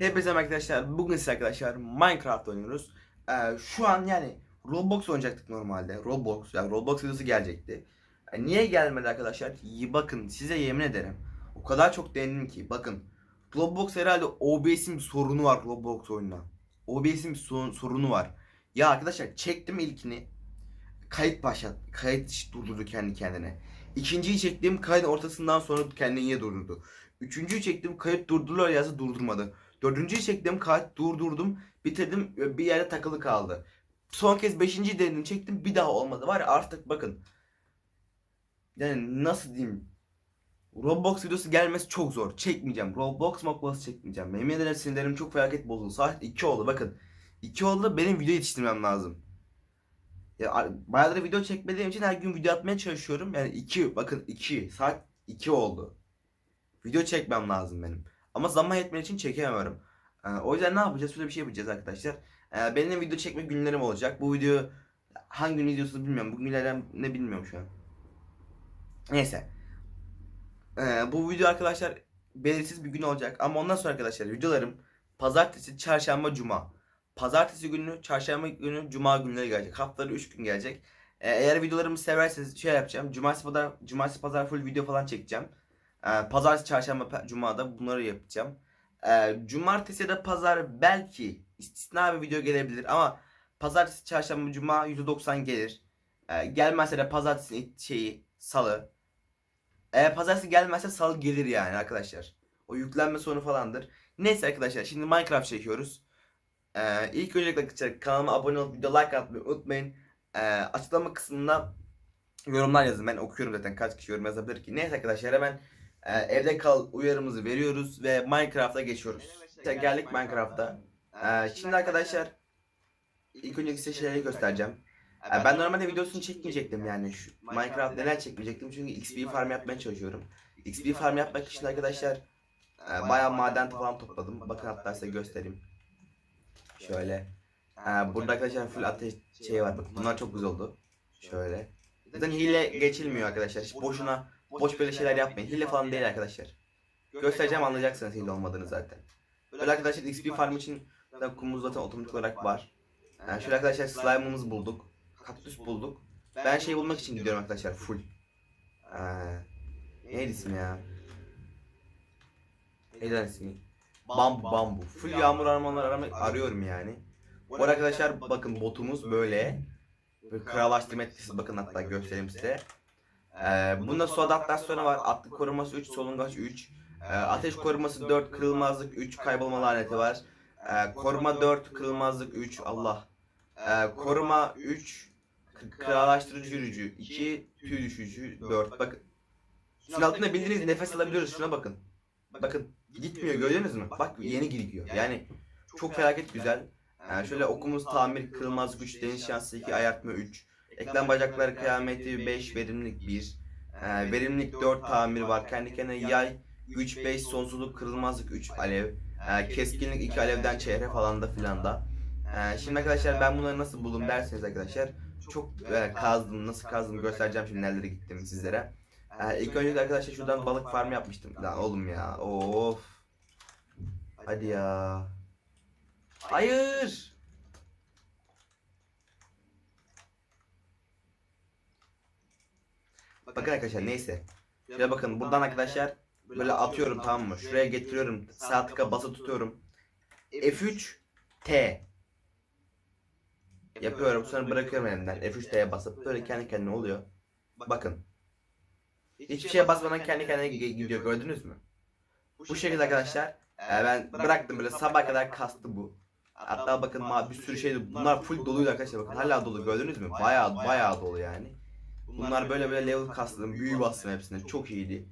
Hepinize arkadaşlar. Bugün size arkadaşlar Minecraft oynuyoruz. Ee, şu an yani Roblox oynayacaktık normalde. Roblox yani Roblox videosu gelecekti. Ee, niye gelmedi arkadaşlar? İyi bakın size yemin ederim. O kadar çok denedim ki bakın. Roblox herhalde OBS'in bir sorunu var Roblox oyununa. OBS'in bir sorun- sorunu var. Ya arkadaşlar çektim ilkini. Kayıt başlat. Kayıt durdurdu kendi kendine. İkinciyi çektim kayıt ortasından sonra kendini yine durdurdu. Üçüncüyü çektim kayıt durdurdular yazı durdurmadı. Dördüncüyü çektim kayıt durdurdum bitirdim bir yerde takılı kaldı. Son kez beşinci denedim çektim bir daha olmadı var ya artık bakın. Yani nasıl diyeyim. Roblox videosu gelmesi çok zor. Çekmeyeceğim. Roblox Roblox çekmeyeceğim. Yemin ederim sinirlerim çok felaket bozuldu. Saat 2 oldu bakın. 2 oldu benim video yetiştirmem lazım. Ya bayağıdır video çekmediğim için her gün video atmaya çalışıyorum. Yani 2 bakın 2 saat 2 oldu. Video çekmem lazım benim. Ama zaman yetmediği için çekemiyorum. Ee, o yüzden ne yapacağız? Şöyle bir şey yapacağız arkadaşlar. Ee, benim de video çekme günlerim olacak. Bu video hangi gün izliyorsunuz bilmiyorum. Bu günlerden ne bilmiyorum şu an. Neyse. Ee, bu video arkadaşlar belirsiz bir gün olacak. Ama ondan sonra arkadaşlar videolarım pazartesi, çarşamba, cuma. Pazartesi günü, çarşamba günü, cuma günleri gelecek. Haftada 3 gün gelecek. Eğer videolarımı severseniz şey yapacağım. Cumartesi pazar, cumartesi pazar full video falan çekeceğim. Ee, pazartesi, çarşamba, cumada bunları yapacağım. Ee, cumartesi da pazar belki istisna bir video gelebilir ama pazartesi, çarşamba, cuma %90 gelir. Ee, gelmezse de pazartesi şeyi salı. Eğer pazartesi gelmezse salı gelir yani arkadaşlar. O yüklenme sorunu falandır. Neyse arkadaşlar şimdi Minecraft çekiyoruz. Ee, ilk öncelikle kanalıma abone olup video like atmayı unutmayın. Ee, açıklama kısmında yorumlar yazın. Ben okuyorum zaten kaç kişi yorum yazabilir ki. Neyse arkadaşlar hemen e, evde kal uyarımızı veriyoruz ve Minecraft'a geçiyoruz. İşte geldik Minecraft'a. Ee, şimdi arkadaşlar ilk önce size şeyleri göstereceğim. Ee, ben normalde videosunu çekmeyecektim yani şu Minecraft neden çekmeyecektim çünkü XP farm yapmaya çalışıyorum. XP farm yapmak için arkadaşlar e, bayağı maden falan topladım. Bakın hatta size göstereyim. Şöyle. Ee, burada arkadaşlar full ateş şey var. Bakın bunlar çok güzel oldu. Şöyle. Zaten hile geçilmiyor arkadaşlar. Hiç boşuna boş böyle şeyler yapmayın. Hile falan değil arkadaşlar. Göstereceğim anlayacaksınız hile olmadığını zaten. Böyle arkadaşlar XP farm için kumumuz zaten otomatik olarak var. Yani şöyle arkadaşlar slime'ımızı bulduk. Kaktüs bulduk. Ben şey bulmak için gidiyorum arkadaşlar full. Ee, neydi ismi ya? Neydi ismi? Bambu bambu. Full yağmur aramalar arama, arıyorum yani. Bu arkadaşlar bakın botumuz böyle. Böyle krallaştırma etkisi bakın hatta göstereyim size. Ee, bunda su adaptasyonu var. Atlık koruması 3, solungaç 3. Ee, ateş koruması 4, kırılmazlık 3, kaybolma laneti var. Ee, koruma 4, kırılmazlık 3. Allah. Ee, koruma 3, k- krallaştırıcı yürücü 2, tüy düşücü 4. Bakın. Şunun altında bildiğiniz nefes alabiliyoruz. Şuna bakın. Bakın gitmiyor gördünüz mü? Bak yeni gidiyor. Yani çok felaket güzel. Yani şöyle okumuz tamir, kırılmaz güç, deniz şansı 2, ayartma 3. Eklem bacakları kıyameti 5, verimlilik 1. Ee, verimlilik 4 tamir var. Kendi kendine yay, güç 5, sonsuzluk, kırılmazlık 3, alev. Ee, keskinlik 2 alevden çehre falan da filan da. Ee, şimdi arkadaşlar ben bunları nasıl buldum derseniz arkadaşlar. Çok e, kazdım, nasıl kazdım göstereceğim şimdi nerelere gittim sizlere. Ee, ilk önce arkadaşlar şuradan balık farmı yapmıştım. Lan oğlum ya, of. Hadi ya. Hayır. Bakın arkadaşlar neyse. Şöyle bakın buradan arkadaşlar böyle atıyorum tamam mı? Şuraya getiriyorum. Sağ tıka bası tutuyorum. F3 T yapıyorum sonra bırakıyorum elimden. F3 T'ye basıp böyle kendi kendine oluyor. Bakın. Hiçbir şeye basmadan kendi kendine gi- gidiyor gördünüz mü? Bu şekilde arkadaşlar e, ben bıraktım böyle sabah kadar kastı bu. Hatta bakın bir sürü şey bunlar full doluydu arkadaşlar bakın hala dolu gördünüz mü? Bayağı bayağı dolu yani. Bunlar böyle böyle level kastladım büyü bastım hepsine çok iyiydi.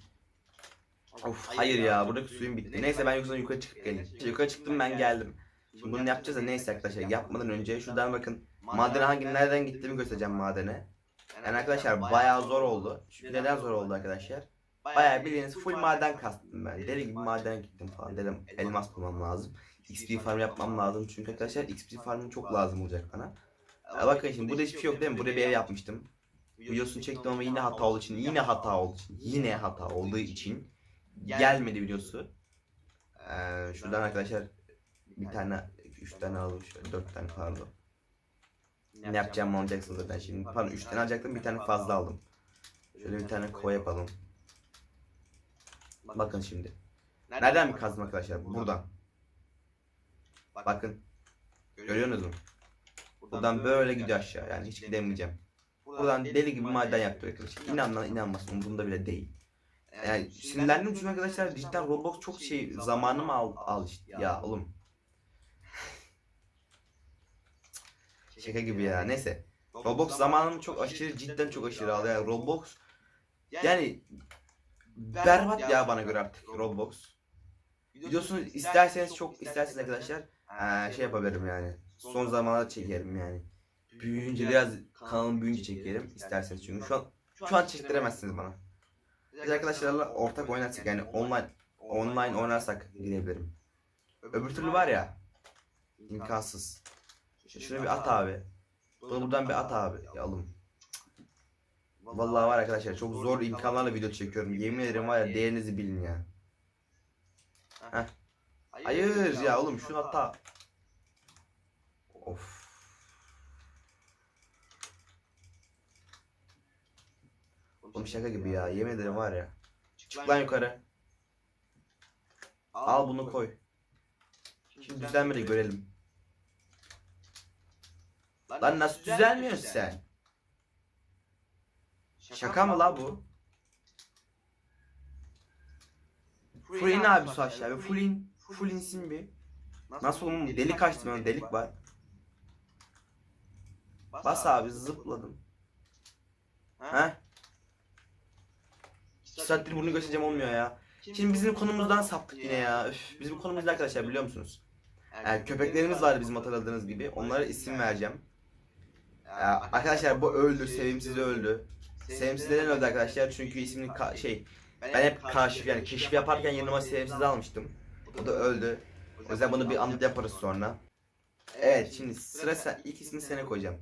Of hayır ya buradaki suyum bitti. Neyse ben yoksa yukarı çıkıp geleyim. İşte yukarı çıktım ben geldim. Şimdi bunu yapacağız da neyse arkadaşlar yapmadan önce şuradan bakın madene hangi nereden gittiğimi göstereceğim madene. Yani arkadaşlar bayağı zor oldu. Çünkü neden zor oldu arkadaşlar? Bayağı bildiğiniz full maden kastım ben. Deli gibi maden gittim falan. Dedim elmas bulmam lazım. XP farm yapmam lazım. Çünkü arkadaşlar XP farmım çok lazım olacak bana. Ya bakın şimdi burada hiçbir şey yok değil mi? Buraya bir ev yapmıştım. Videosunu çektim ama yine hata olduğu için, yine hata olduğu için, yine hata olduğu için gelmedi videosu. Ee, şuradan arkadaşlar bir tane, üç tane şöyle, dört tane pardon. Ne yapacağımı anlayacaksın zaten şimdi. Pardon üç tane alacaktım bir tane fazla aldım. Şöyle bir tane kova yapalım. Bakın şimdi. Nereden bir kazdım arkadaşlar? Buradan. Bakın. Görüyorsunuz mu? Buradan böyle gidiyor aşağı. Yani hiç gidemeyeceğim. Buradan deli gibi maden yaptı arkadaşlar. İnanma inanmasın umurumda bile değil. Yani sinirlendim çünkü arkadaşlar cidden Roblox çok şey zamanımı al, al işte. Ya oğlum. Şaka gibi ya. Neyse. Roblox zamanımı çok aşırı cidden çok aşırı aldı. Yani Roblox yani berbat ya bana göre artık Roblox. Videosunu isterseniz çok isterseniz arkadaşlar eee, şey yapabilirim yani. Son zamanlarda çekerim yani. Büyüyünce biraz kanalım büyüyünce çekerim isterseniz çünkü şu an şu an çektiremezsiniz bana. Biz arkadaşlarla ortak oynarsak yani online online oynarsak girebilirim. Öbür türlü var ya imkansız. Şunu bir at abi. Bunu buradan bir at abi. Ya oğlum. Vallahi var arkadaşlar çok zor imkanlarla video çekiyorum. Yemin ederim var ya değerinizi bilin ya. Heh. Hayır ya oğlum şunu hatta. Of. Oğlum şaka gibi ya. Yemin ederim var ya. Çık lan yukarı. Al bunu koy. Şimdi düzelmedi görelim. Lan nasıl düzelmiyorsun sen? Şaka mı la bu? Full in abi su aşağı. Bir Full in. Full insin bir. Nasıl oğlum delik açtım ben delik var. Bas abi zıpladım. Heh. Saattir bunu göstereceğim olmuyor ya. Şimdi bizim konumuzdan saptık yine ya. Üf, bizim konumuz ne arkadaşlar biliyor musunuz? Yani köpeklerimiz vardı bizim hatırladığınız gibi. Onlara isim vereceğim. Ya, arkadaşlar bu öldü, sevimsiz öldü. Sevimsiz neden öldü arkadaşlar? Çünkü ismini şey ben hep kaşif yani keşif yaparken yanıma sevimsiz almıştım. O da öldü. O yüzden bunu bir anıt yaparız sonra. Evet şimdi sıra sen ilk ismini sana koyacağım.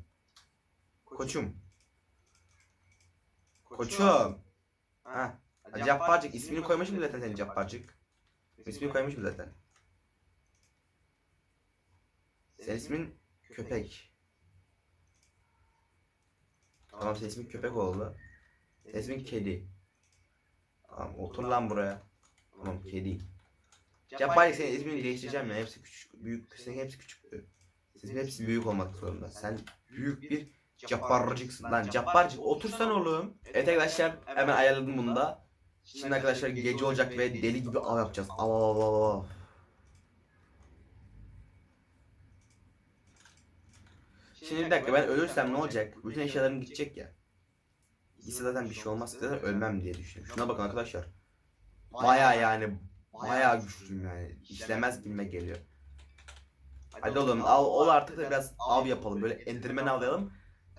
Koçum. Koçum. Ha. Cabbarcık ismini koymuşum zaten senin Cabbarcık. İsmini koymuşum zaten. Senin ismin köpek. Tamam senin ismin köpek oldu. Senin ismin kedi. Tamam otur lan buraya. Tamam kedi. Cabbar senin ismini değiştireceğim ya. Hepsi küçük. Büyük. Senin hepsi küçüktü. Sizin hepsi büyük olmak zorunda. Sen büyük bir cabbarcıksın. Lan cabbarcık otursan oğlum. Evet arkadaşlar hemen ayarladım bunu da. Şimdi arkadaşlar gece olacak ve deli gibi av yapacağız. Av av av av. Şimdi bir dakika ben ölürsem ne olacak? Bütün eşyalarım gidecek ya. Gitse zaten bir şey olmaz. Zaten ölmem diye düşünüyorum. Şuna bakın arkadaşlar. Baya yani baya güçlüyüm yani. İşlemez gibime geliyor. Hadi oğlum al ol artık da biraz av yapalım. Böyle enderman avlayalım.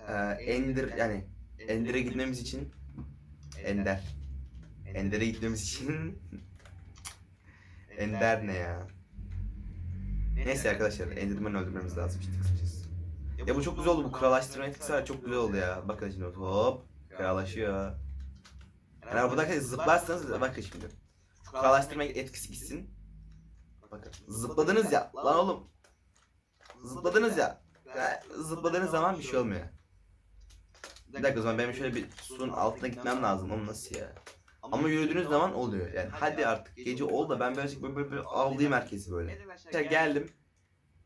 Ee, ender yani Ender'e gitmemiz için Ender. Ender'e gitmemiz için Ender ne ya? Neyse arkadaşlar Enderman'ı öldürmemiz lazım işte kısacası. Ya bu çok güzel oldu bu krallaştırma etkisi çok güzel oldu ya. Bakın şimdi hop krallaşıyor. Yani burada arkadaşlar zıplarsanız bakın şimdi. Şu krallaştırma etkisi gitsin. Bakın zıpladınız ya lan oğlum. Zıpladınız ya. Ya, Zıpladığınız zaman bir şey olmuyor. Bir dakika o zaman benim şöyle bir suyun altına gitmem lazım. Oğlum nasıl ya? Ama yürüdüğünüz zaman oluyor. Yani hadi artık gece oldu da ben birazcık böyle, böyle, böyle avlayayım herkesi böyle. İşte geldim.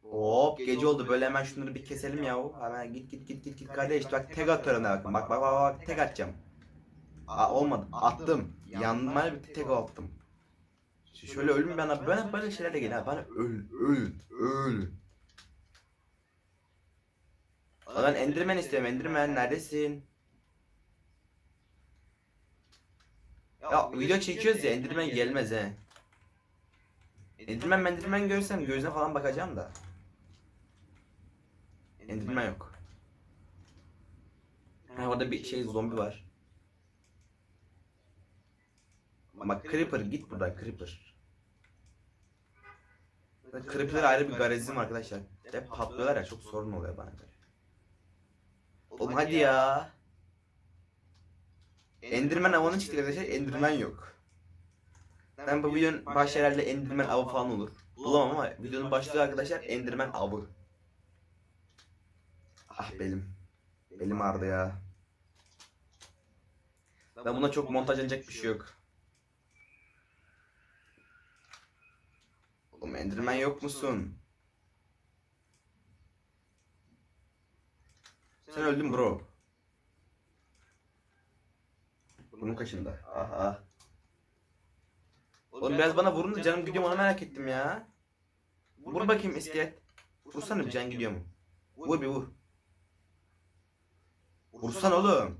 Hop gece oldu böyle hemen şunları bir keselim yahu. Hemen git git git git git kardeş bak tek atıyorum bakın. Bak bak bak bak tek atacağım. Aa, olmadı. Attım. Yanıma bir tek attım. Şöyle ölüm bana böyle böyle şeylerle ha. Bana öl öl öl. Lan Enderman istiyorum. Enderman neredesin? Ya video çekiyoruz ya Enderman gelmez he. Enderman Enderman görsem gözüne falan bakacağım da. Enderman yok. Ha orada bir şey zombi var. Ama Creeper git buradan Creeper. Creeper ayrı bir garezim arkadaşlar. Hep patlıyorlar ya çok sorun oluyor bana. Oğlum hadi ya. Enderman avının çıktı arkadaşlar. Enderman yok. Ben bu videonun baş herhalde Enderman avı falan olur. Bulamam ama videonun başlığı arkadaşlar Enderman avı. Ah belim. Belim ağrıdı ya. Ben buna çok montajlanacak bir şey yok. Oğlum Enderman yok musun? Sen öldün bro. Bunun kaşında. Aha. Oğlum biraz bana vurun da canım gidiyor mu onu merak ettim ya. Vur bakayım iskelet. Vursana bir can gidiyor mu? Vur bir vur. Vursan oğlum.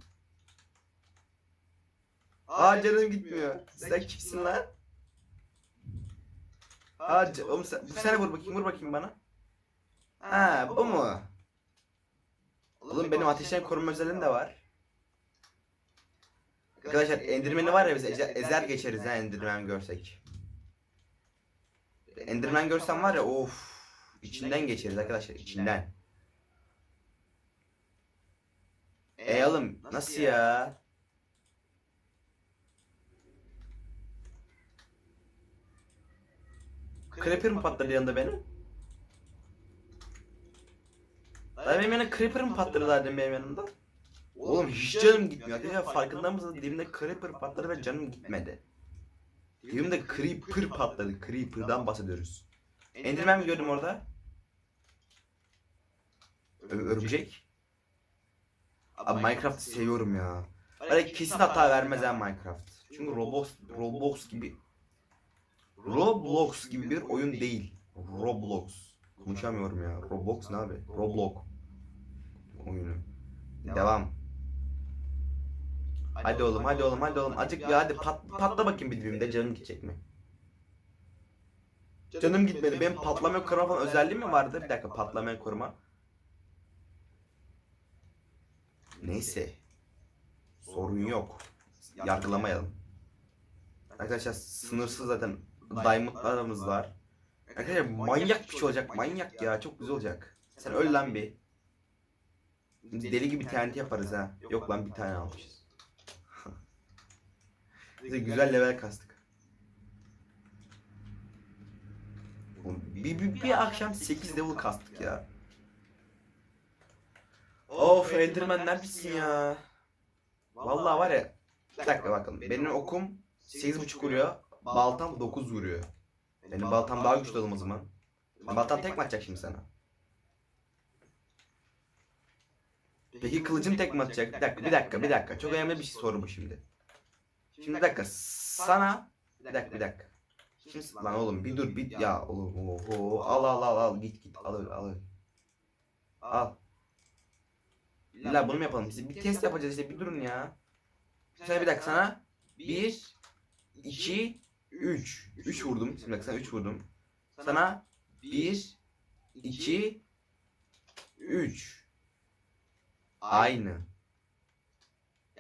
Aa canım gitmiyor. Sen kimsin lan? Aa ca- oğlum sen, sen vur bakayım vur bakayım bana. Ha bu mu? Oğlum benim ateşten korunma özelliğim de var. Arkadaşlar Enderman'i var ya biz ezer, ezer geçeriz ha Enderman görsek. Enderman görsem var ya of içinden geçeriz arkadaşlar içinden. Ey oğlum nasıl ya? Creeper mı patladı yanında benim? Daha benim yanımda Creeper mı patladı demin benim yanımda? Oğlum hiç canım gitmiyor. Arkadaşlar farkında mısınız? Dibimde Creeper patladı ve canım gitmedi. Dibimde Creeper patladı. Creeper'dan bahsediyoruz. Enderman mi gördüm orada? Ö- örümcek. Abi Minecraft'ı seviyorum ya. Öyle kesin hata vermez ha Minecraft. Çünkü Roblox, Roblox gibi Roblox gibi bir oyun değil. Roblox. Konuşamıyorum ya. Roblox ne abi? Roblox oyunu. Devam. Hadi oğlum, hadi oğlum, hadi oğlum. Acık ya hadi pat, patla bakayım bir dibimde. Canım gidecek mi? Canım gitmedi. Benim patlama koruma falan özelliğim mi vardı? Bir dakika patlama koruma. Neyse. Sorun yok. Yargılamayalım. Arkadaşlar sınırsız zaten diamondlarımız var. Arkadaşlar manyak bir şey olacak. Manyak ya. Çok güzel olacak. Sen öl lan bir. Deli gibi TNT yaparız ha. Yok lan bir tane almışız. Bize güzel level kastık. Oğlum, Bir, bir, bir akşam 8 level kastık ya. Of Enderman neredesin ya? Vallahi var ya. Bir dakika bakın. Benim okum 8.5 vuruyor. Baltam 9 vuruyor. Benim baltam daha güçlü oğlum o zaman. Baltam tek mi atacak şimdi sana? Peki kılıcım tek mi atacak? Bir dakika, bir dakika, bir dakika. Çok önemli bir şey soru bu şimdi. Şimdi bir dakika. Sana bir dakika, bir dakika. Şimdi lan oğlum bir dur bir ya oğlum oho al al al al git git al al al. Al. İlla bunu mu yapalım? Biz bir test yapacağız işte bir durun ya. Sana bir dakika sana 1 2 3 3 vurdum. Şimdi bak sana 3 vurdum. Sana 1 2 3 Aynı.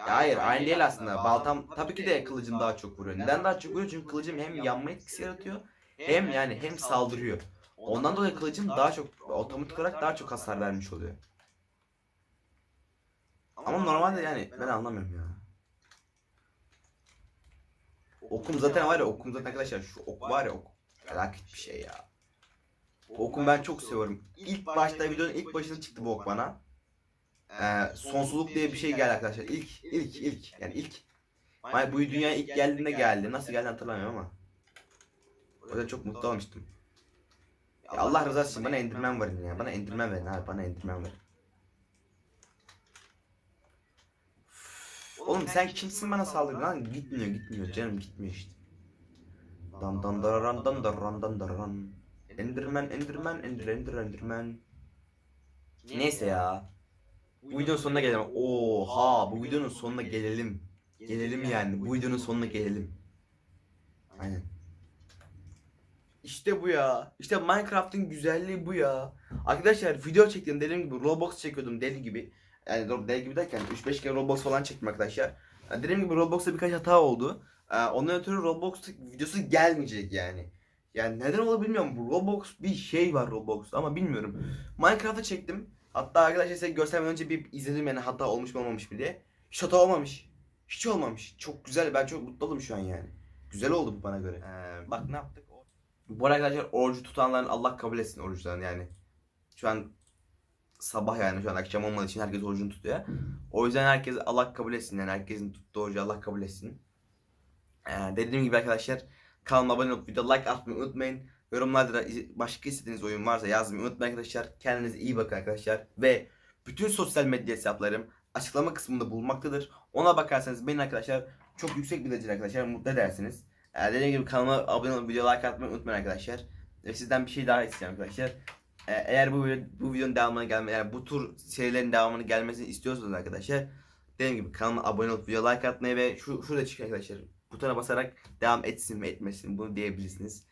Ya hayır aynı değil aslında. Baltam tabii ki de kılıcım daha çok vuruyor. Neden daha çok vuruyor? Çünkü kılıcım hem yanma etkisi yaratıyor hem yani hem saldırıyor. Ondan dolayı kılıcım daha çok otomatik olarak daha çok hasar vermiş oluyor. Ama normalde yani ben anlamıyorum ya. Okum zaten var ya okum zaten arkadaşlar şu ok var ya ok. Felaket bir şey ya. Okum ben çok seviyorum. İlk başta videonun ilk başında çıktı bu ok bana. Ee, sonsuzluk diye bir şey geldi arkadaşlar. İlk ilk ilk yani ilk. Hani bu dünyaya ilk geldiğinde geldi. Nasıl geldi hatırlamıyorum ama. O yüzden çok mutlu olmuştum. Ya Allah rızası için bana endirmen verin ya. Bana endirmen verin abi. Bana endirmen verin. Oğlum sen kimsin bana saldırıyorsun lan? Gitmiyor gitmiyor canım gitmiyor işte. Dan dan dararan dan dararan dan dararan. Enderman enderman ender ender enderman. Neyse ya. Bu videonun sonuna gelelim. Oha bu videonun sonuna gelelim. Gelelim yani. Bu videonun sonuna gelelim. Aynen. İşte bu ya. İşte Minecraft'ın güzelliği bu ya. Arkadaşlar video çektim dediğim gibi Roblox çekiyordum deli gibi. Yani deli gibi derken 3-5 kere Roblox falan çektim arkadaşlar. Dediğim gibi Roblox'ta birkaç hata oldu. Ee, ondan ötürü Roblox videosu gelmeyecek yani. Yani neden olur bilmiyorum. Roblox bir şey var Roblox'ta ama bilmiyorum. Minecraft'ı çektim. Hatta arkadaşlar size göstermeden önce bir izledim yani hata olmuş mu olmamış mı diye. Hiç hata olmamış. Hiç olmamış. Çok güzel. Ben çok mutlu oldum şu an yani. Güzel oldu bu bana göre. Ee, bak ne yaptık. Bu arada arkadaşlar orucu tutanların Allah kabul etsin oruçlarını yani. Şu an sabah yani şu an akşam olmadığı için herkes orucunu tutuyor. O yüzden herkes Allah kabul etsin yani herkesin tuttuğu orucu Allah kabul etsin. Ee, dediğim gibi arkadaşlar kanalıma abone olup video like atmayı unutmayın. Yorumlarda da başka istediğiniz oyun varsa yazmayı unutmayın arkadaşlar. Kendinize iyi bakın arkadaşlar. Ve bütün sosyal medya hesaplarım açıklama kısmında bulunmaktadır. Ona bakarsanız beni arkadaşlar çok yüksek bir derece arkadaşlar mutlu edersiniz. Ee, dediğim gibi kanalıma abone olup video like atmayı unutmayın arkadaşlar. Ve sizden bir şey daha isteyeceğim arkadaşlar. Ee, eğer bu bu videonun devamını gelme yani bu tur serilerin devamını gelmesini istiyorsanız arkadaşlar dediğim gibi kanalıma abone olup video like atmayı ve şu şurada çıkıyor arkadaşlar butona basarak devam etsin mi etmesin bunu diyebilirsiniz.